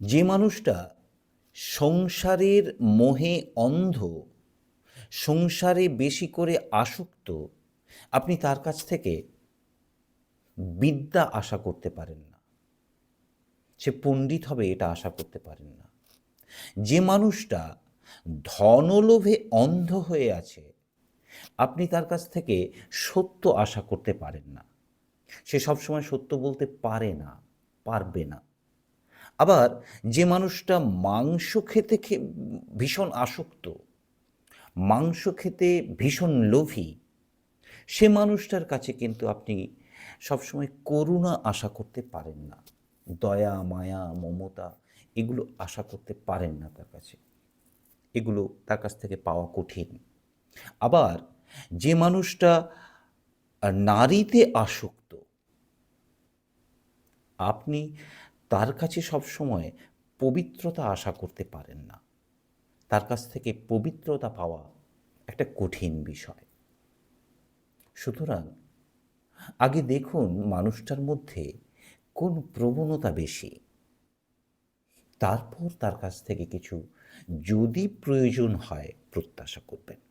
যে মানুষটা সংসারের মোহে অন্ধ, সংসারে বেশি করে আসক্ত, আপনি তার কাছ থেকে বিদ্যা আশা করতে পারেন না। সে পণ্ডিত হবে এটা আশা করতে পারেন না। যে মানুষটা ধনলোভে অন্ধ হয়ে আছে, আপনি তার কাছ থেকে সত্য আশা করতে পারেন না। সে সবসময় সত্য বলতে পারে না, পারবে না। আবার যে মানুষটা মাংস খেতে খে- ভীষণ আসক্ত, মাংস খেতে ভীষণ লোভী, সে মানুষটার কাছে কিন্তু আপনি সবসময় করুণা আশা করতে পারেন না। দয়া, মায়া, মমতা এগুলো আশা করতে পারেন না তার কাছে। এগুলো তার কাছ থেকে পাওয়া কঠিন। আবার যে মানুষটা নারীতে আসক্ত, আপনি তার কাছে সবসময় পবিত্রতা আশা করতে পারেন না। তার কাছ থেকে পবিত্রতা পাওয়া একটা কঠিন বিষয়। সুতরাং আগে দেখুন মানুষটার মধ্যে কোন প্রবণতা বেশি। তারপর তার কাছ থেকে কিছু যদি প্রয়োজন হয় প্রত্যাশা করবেন।